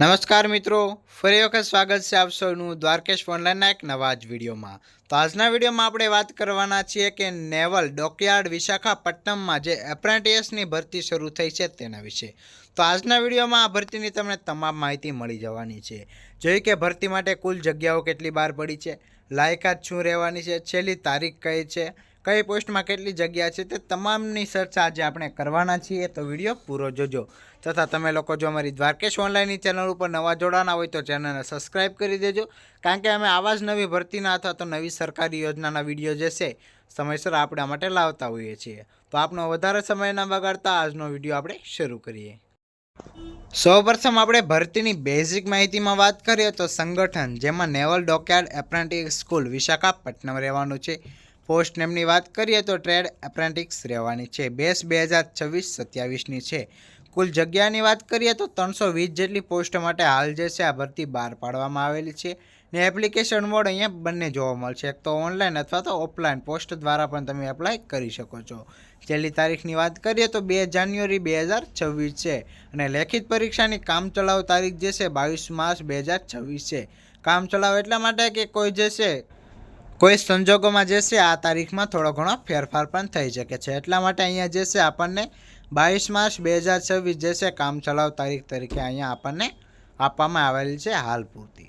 નમસ્કાર મિત્રો, ફરી વખત સ્વાગત છે આપ સૌનું દ્વારકેશ ઓનલાઈનના એક નવા જ વિડીયોમાં. તો આજના વિડીયોમાં આપણે વાત કરવાના છીએ કે નેવલ ડોકયાર્ડ વિશાખાપટ્ટનમમાં જે એપ્રેન્ટિસની ભરતી શરૂ થઈ છે તેના વિશે. તો આજના વિડીયોમાં આ ભરતીની તમને તમામ માહિતી મળી જવાની છે. જોઈ કે ભરતી માટે કુલ જગ્યાઓ કેટલી બહાર પડી છે? લાયકાત શું રહેવાની છે? છેલ્લી તારીખ કઈ છે? કઈ પોસ્ટમાં કેટલી જગ્યા છે તે તમામની ચર્ચા આજે આપણે કરવાના છીએ, તો વીડિયો પૂરો જોજો. તથા તમે લોકો જો અમારી દ્વારકેશ ઓનલાઈનની ચેનલ ઉપર નવા જોડાના હોય તો ચેનલને સબસ્ક્રાઈબ કરી દેજો. કારણ કે અમે આવા જ નવી ભરતીના અથવા તો નવી સરકારી યોજનાના વીડિયો જે છે, સમયસર આપણા માટે લાવતા હોઈએ છીએ. તો આપનો વધારે સમય ન બગાડતા આજનો વીડિયો આપણે શરૂ કરીએ. સૌપ્રથમ આપણે ભરતીની બેઝિક માહિતીમાં વાત કરીએ તો સંગઠન, જેમાં naval dockyard apprentice school, Visakhapatnam રહેવાનું છે. પોસ્ટ નેમની વાત કરીએ તો ટ્રેડ એપ્રેન્ટિક્સ રહેવાની છે. બેસ બે હજાર છવ્વીસ સત્યાવીસની છે. કુલ જગ્યાની વાત કરીએ તો ત્રણસો વીસ જેટલી પોસ્ટ માટે હાલ જે છે આ ભરતી બહાર પાડવામાં આવેલી છે ને એપ્લિકેશન મોડ અહીંયા બંને જોવા મળશે. એક તો ઓનલાઈન અથવા તો ઓફલાઈન પોસ્ટ દ્વારા પણ તમે એપ્લાય કરી શકો છો. છેલ્લી તારીખની વાત કરીએ તો બે જાન્યુઆરી બે હજાર છવ્વીસ છે અને લેખિત પરીક્ષાની કામચલાઉ તારીખ જે છે બાવીસ માર્ચ બે હજાર છવ્વીસ છે. કામચલાઉ એટલા માટે કે કોઈ જે છે કોઈ સંજોગોમાં જે છે, આ તારીખમાં થોડો ઘણો ફેરફાર પણ થઈ શકે છે. એટલા માટે અહીંયા જે છે, આપણને બાવીસ માર્ચ બે હજાર છવ્વીસ જે છે, કામ ચલાવ તારીખ તરીકે અહીંયા આપણને આપવામાં આવેલી છે, હાલ પૂરતી.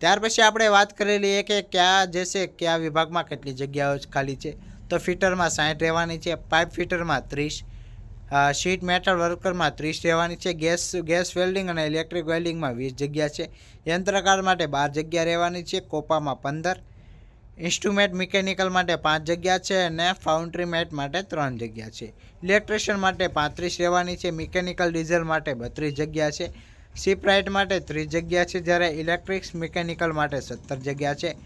ત્યાર પછી આપણે વાત કરી લઈએ કે કયા જે છે, કયા વિભાગમાં કેટલી જગ્યાઓ ખાલી છે. તો ફિટરમાં સાઠ રહેવાની છે, પાઇપ ફિટરમાં ત્રીસ શીટ મેટલ વર્કરમાં ત્રીસ રહેવાની છે, ગેસ ગેસ વેલ્ડિંગ અને ઇલેક્ટ્રિક વેલ્ડિંગમાં વીસ જગ્યા છે. યંત્રકાર માટે બાર જગ્યા રહેવાની છે, કોપામાં પંદર ઇન્સ્ટ્રુમેન્ટ મિકેનિકલ માટે પાંચ જગ્યા છે અને ફાઉન્ટ્રી મેટ માટે ત્રણ જગ્યા છે. ઇલેક્ટ્રિશિયન માટે પાંત્રીસ રહેવાની છે, મિકેનિકલ ડીઝલ માટે બત્રીસ જગ્યા છે શિપરાઇટ માટે ત્રીસ જગ્યા છે જ્યારે ઇલેક્ટ્રિક્સ મિકેનિકલ માટે સત્તર જગ્યા છે.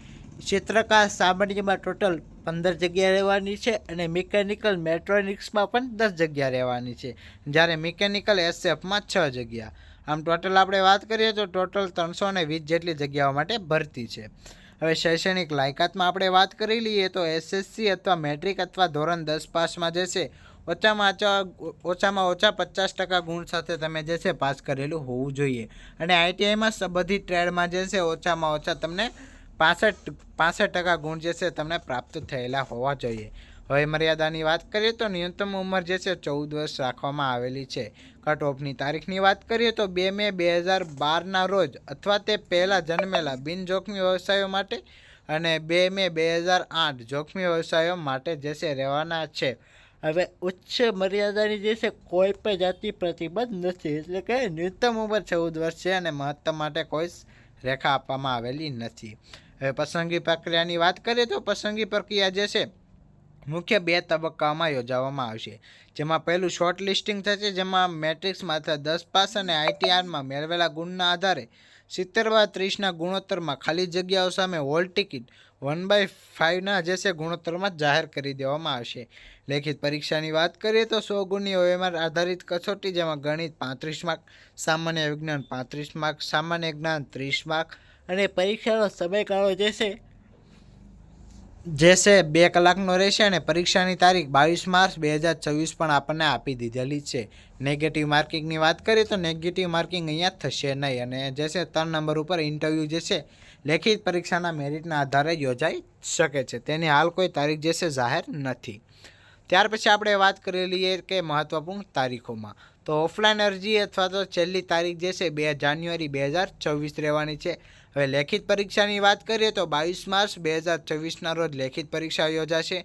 ચિત્રકાર સામાન્યમાં ટોટલ પંદર જગ્યા રહેવાની છે અને મિકેનિકલ મેટ્રોનિક્સમાં પણ દસ જગ્યા રહેવાની છે, જ્યારે મિકેનિકલ એસએફમાં છ જગ્યા. આમ ટોટલ આપણે વાત કરીએ તો ટોટલ ત્રણસો વીસ જેટલી જગ્યાઓ માટે ભરતી છે. હવે શૈક્ષણિક લાયકાતમાં આપણે વાત કરી લઈએ તો એસએસસી અથવા મેટ્રિક અથવા ધોરણ દસ પાસમાં જે છે, ઓછામાં ઓછા ઓછામાં ઓછા પચાસ ટકા ગુણ સાથે તમે જે છે, પાસ કરેલું હોવું જોઈએ. અને આઈટીઆઈમાં બધી ટ્રેડમાં જે છે, ઓછામાં ઓછા તમને પાસઠ પાસઠ ટકા ગુણ જે છે, તમને પ્રાપ્ત થયેલા હોવા જોઈએ. હવે મર્યાદાની વાત કરીએ તો ન્યૂનતમ ઉંમર જે છે ચૌદ વર્ષ રાખવામાં આવેલી છે. કટ ઓફની તારીખની વાત કરીએ તો બે મે બે હજાર બારના રોજ અથવા તે પહેલાં જન્મેલા બિનજોખમી વ્યવસાયો માટે અને બે મે બે હજાર આઠ જોખમી વ્યવસાયો માટે જે છે રહેવાના છે. હવે ઉચ્ચ મર્યાદાની જે છે કોઈ પણ જાતિ પ્રતિબંધ નથી. એટલે કે ન્યૂનતમ ઉંમર ચૌદ વર્ષ છે અને મહત્તમ માટે કોઈ રેખા આપવામાં આવેલી નથી. હવે પસંદગી પ્રક્રિયાની વાત કરીએ તો પસંદગી પ્રક્રિયા જે છે મુખ્ય બે તબક્કામાં યોજવામાં આવશે, જેમાં પહેલું શોર્ટ લિસ્ટિંગ થશે, જેમાં મેટ્રિક્સમાં માત્ર દસ પાસ અને આઈટીઆરમાં મેળવેલા ગુણના આધારે સિત્તેર બાય ત્રીસના ગુણોત્તરમાં ખાલી જગ્યાઓ સામે હોલ ટિકિટ વન બાય ફાઇવના જેસે ગુણોત્તરમાં જાહેર કરી દેવામાં આવશે. લેખિત પરીક્ષાની વાત કરીએ તો સો ગુણની ઓએમઆર આધારિત કસોટી, જેમાં ગણિત પાંત્રીસ માર્ક, સામાન્ય વિજ્ઞાન પાંત્રીસ માર્ક, સામાન્ય જ્ઞાન ત્રીસ માર્ક અને પરીક્ષાનો સમયગાળો છે જે બે કલાકનો રહેશે અને પરીક્ષાની તારીખ બાવીસ માર્ચ બે હજાર છવ્વીસ પણ આપણને આપી દીધેલી છે. નેગેટિવ માર્કિંગની વાત કરીએ તો નેગેટિવ માર્કિંગ અહીંયા થશે નહીં અને જે છે, ત્રણ નંબર ઉપર ઇન્ટરવ્યૂ જે છે, લેખિત પરીક્ષાના મેરિટના આધારે યોજાઈ શકે છે. તેની હાલ કોઈ તારીખ જે છે, જાહેર નથી. ત્યાર પછી આપણે વાત કરી લઈએ કે મહત્ત્વપૂર્ણ તારીખોમાં. તો ઓફલાઈન અરજી અથવા તો છેલ્લી તારીખ જે છે બે જાન્યુઆરી બે હજાર છવ્વીસ રહેવાની છે. હવે લેખિત પરીક્ષાની વાત કરીએ તો બાવીસ માર્ચ બે હજાર છવ્વીસના રોજ લેખિત પરીક્ષા યોજાશે.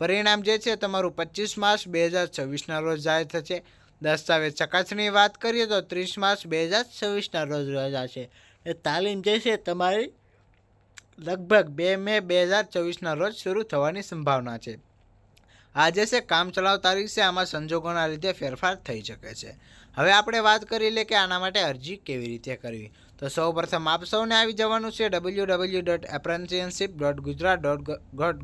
પરિણામ જે છે તમારું પચીસ માર્ચ બે હજાર છવ્વીસના રોજ જાહેર થશે. દસ્તાવેજ ચકાસણીની વાત કરીએ તો ત્રીસ માર્ચ બે હજાર છવ્વીસના રોજ યોજાશે એ તાલીમ જે છે તમારી લગભગ બે મે બે હજાર ચોવીસના રોજ શરૂ થવાની સંભાવના છે. આ જે છે, કામ ચલાવ તારીખ છે, આમાં સંજોગોના લીધે ફેરફાર થઈ શકે છે. હવે આપણે વાત કરી લે કે આના માટે અરજી કેવી રીતે કરવી. તો સૌ પ્રથમ આપ સૌને આવી જવાનું છે W W dot apprenticeship dot Gujarat dot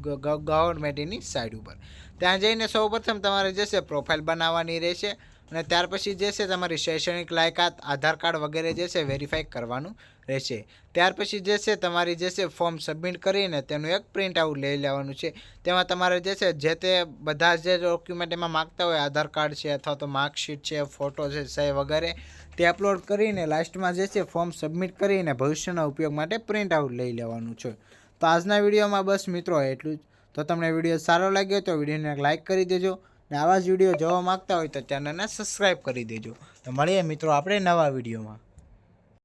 ગવર્મેન્ટની સાઇટ ઉપર. ત્યાં જઈને સૌ પ્રથમ તમારે જે છે પ્રોફાઇલ બનાવવાની રહેશે. અને ત્યાર પછી જે છે તમારી શૈક્ષણિક લાયકાત, આધાર કાર્ડ વગેરે જે છે વેરીફાઈ કરવાનું રહેશે. ત્યાર પછી જે છે તમારી જે છે ફોર્મ સબમિટ કરીને તેનું એક પ્રિન્ટ આઉટ લઈ લેવાનું છે. તેમાં તમારે જે છે, જે તે બધા જે ડોક્યુમેન્ટ એમાં માગતા હોય, આધાર કાર્ડ છે અથવા તો માર્કશીટ છે ફોટો છે સહી વગેરે, તે અપલોડ કરીને લાસ્ટમાં જે છે ફોર્મ સબમિટ કરીને ભવિષ્યના ઉપયોગ માટે પ્રિન્ટ આઉટ લઈ લેવાનું છે. તો આજના વિડીયોમાં બસ મિત્રો એટલું જ. તો તમને વીડિયો સારો લાગ્યો તો વિડીયોને લાઇક કરી દેજો. ને આવા જ વીડિયો જોવા માગતા હોય તો ચેનલને સબસ્ક્રાઈબ કરી દેજો. તો મળીએ મિત્રો આપણે નવા વિડીયોમાં.